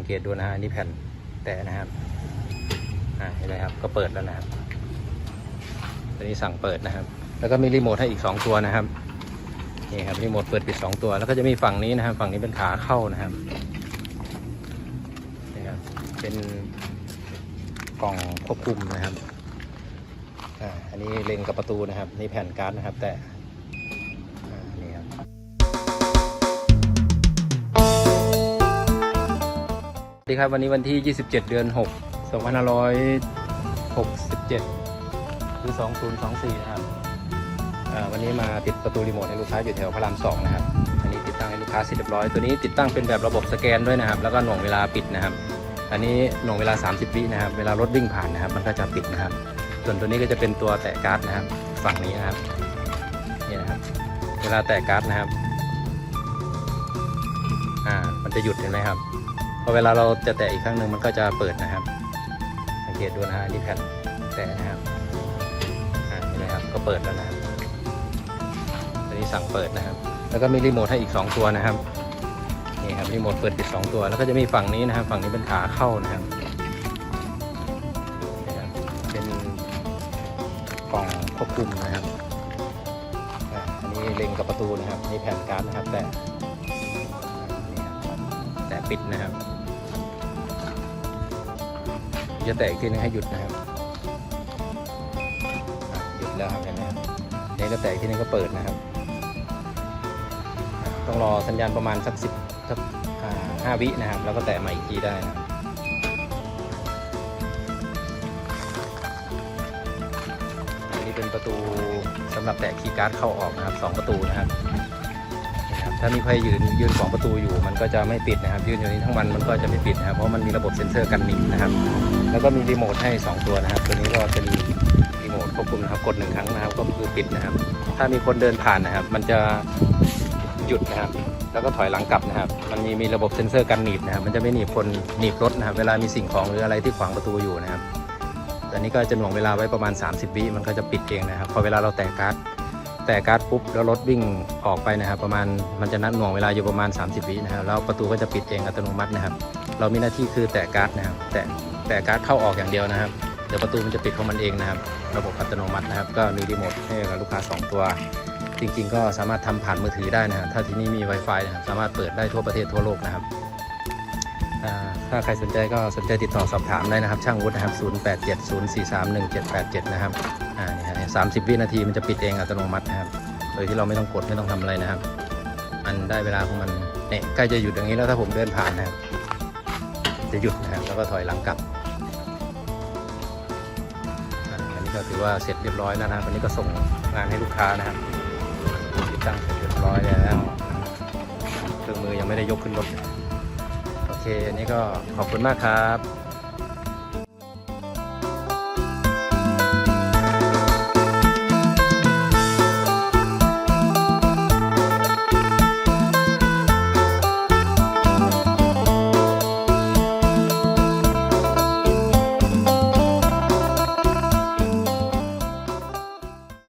สังเกตดูนะฮะอันนี่แผ่นแตะนะครับอ่าเห็นไหมครับก็เปิดแล้วนะครับตัวนี้สั่งเปิดนะครับ แล้วก็มีรีโมทให้อีก 2 ตัวนะครับนี่ครับรีโมทเปิดปิด 2 ตัว แล้วก็จะมีฝั่งนี้นะครับ ฝั่งนี้เป็นขาเข้านะครับนี่ครับเป็นกล่องควบคุมนะครับอ่าอันนี้เล็งกับประตูนะครับนี่แผ่นการ์ดนะครับ แต่ ดีครับวันนี้วันที่ 27 เดือน 6 2567 หรือ 2024 นะครับวันนี้มาติดประตูรีโมทให้ลูกค้าอยู่แถวพระราม 2 นะครับ อันนี้ติดตั้งให้ลูกค้าเสร็จเรียบร้อย ตัวนี้ติดตั้งเป็นแบบระบบสแกนด้วยนะครับ แล้วก็หน่วงเวลาปิดนะครับ อันนี้หน่วงเวลา 30 วินะครับ เวลารถวิ่งผ่านนะครับ มันก็จะปิดนะครับ ส่วนตัวนี้ก็จะเป็นตัวแตะการ์ดนะครับ ฝั่งนี้นะครับ นี่นะครับ เวลาแตะการ์ดนะครับ อ่า มันจะหยุดเห็นไหมครับ พอเวลาเราจะแตะอีกครั้งหนึ่งมันก็จะเปิดนะครับสังเกตดูนะฮะนี่แผ่นแตะนะครับอ่าเห็นไหมครับก็เปิดแล้วนะครับตัวนี้สั่งเปิดนะครับ แล้วก็มีรีโมทให้อีก 2 ตัวนะครับนี่ครับรีโมทเปิดปิด 2 ตัว แล้วก็จะมีฝั่งนี้นะครับ ฝั่งนี้เป็นขาเข้านะครับนี่ครับเป็นกล่องควบคุมนะครับอันนี้เล็งกับประตูนะครับนี่แผ่นการ์ดนะครับแต่นี่ครับแต่ ปิดนะครับ จะแตะอีกทีนึงให้หยุดนะครับหยุดแล้วครับเห็นไหมครับนี่ก็แตะอีกทีนึงก็เปิดนะครับ ต้องรอสัญญาณประมาณสักสิบสักห้าวินะครับ แล้วก็แตะใหม่อีกทีได้นะครับอันนี้เป็นประตูสำหรับแตะคีย์การ์ดเข้าออกนะครับสองประตูนะครับ ถ้ามีใครยืนยืนขวางประตูอยู่ มันก็จะไม่ปิดนะครับ ยืนอยู่นี้ทั้งวันมันก็จะไม่ปิดนะครับเพราะมันมีระบบเซ็นเซอร์กันหนีบนะครับ แล้วก็มีรีโมทให้ 2 ตัวนะครับ ตัวนี้ก็เป็นรีโมทควบคุมนะครับกดหนึ่งครั้งนะครับก็คือปิดนะครับ ถ้ามีคนเดินผ่านนะครับ มันจะหยุดนะครับ แล้วก็ถอยหลังกลับนะครับ มันมีมีระบบเซ็นเซอร์กันหนีบนะครับ มันจะไม่หนีบคนหนีบรถนะครับ เวลามีสิ่งของหรืออะไรที่ขวางประตูอยู่นะครับแต่นี้ก็จะหน่วงเวลาไว้ประมาณ 30 วิมันก็จะปิดเองนะครับ พอเวลาเราแตะการ์ด แต่การ์ดปุ๊บแล้วรถวิ่งออกไปนะครับ ประมาณมันจะนัดหน่วงเวลาอยู่ประมาณ 30วินะครับแล้วประตูก็จะปิดเองอัตโนมัตินะครับ เรามีหน้าที่คือแตะการ์ดนะครับ แตะแตะการ์ดเข้าออกอย่างเดียวนะครับเดี๋ยวประตูมันจะปิดของมันเองนะครับ ระบบอัตโนมัตินะครับ ก็มีรีโมทให้กับลูกค้า 2 ตัว จริง ๆ ก็สามารถทำผ่านมือถือได้นะครับ ถ้าที่นี่มี Wi-Fi นะครับสามารถเปิดได้ทั่วประเทศทั่วโลกนะครับ ถ้าใครสนใจก็สนใจติดต่อสอบถามได้นะครับ ช่างวุฒินะครับ 0870431787 นะครับอ่านี่ฮะสามสิบวินาทีมันจะปิดเองอัตโนมัตินะครับ โดยที่เราไม่ต้องกดไม่ต้องทำอะไรนะครับ มันได้เวลาของมันเนี่ยใกล้จะหยุดอย่างนี้แล้วถ้าผมเดินผ่านนะครับ จะหยุดนะครับแล้วก็ถอยหลังกลับอันนี้ก็ถือว่าเสร็จเรียบร้อยแล้วนะครับวันนี้ก็ส่งงานให้ลูกค้านะครับติดตั้งเสร็จเรียบร้อยแล้วเครื่องมือยังไม่ได้ยกขึ้นรถ เคอันนี้ก็ขอบคุณมากครับ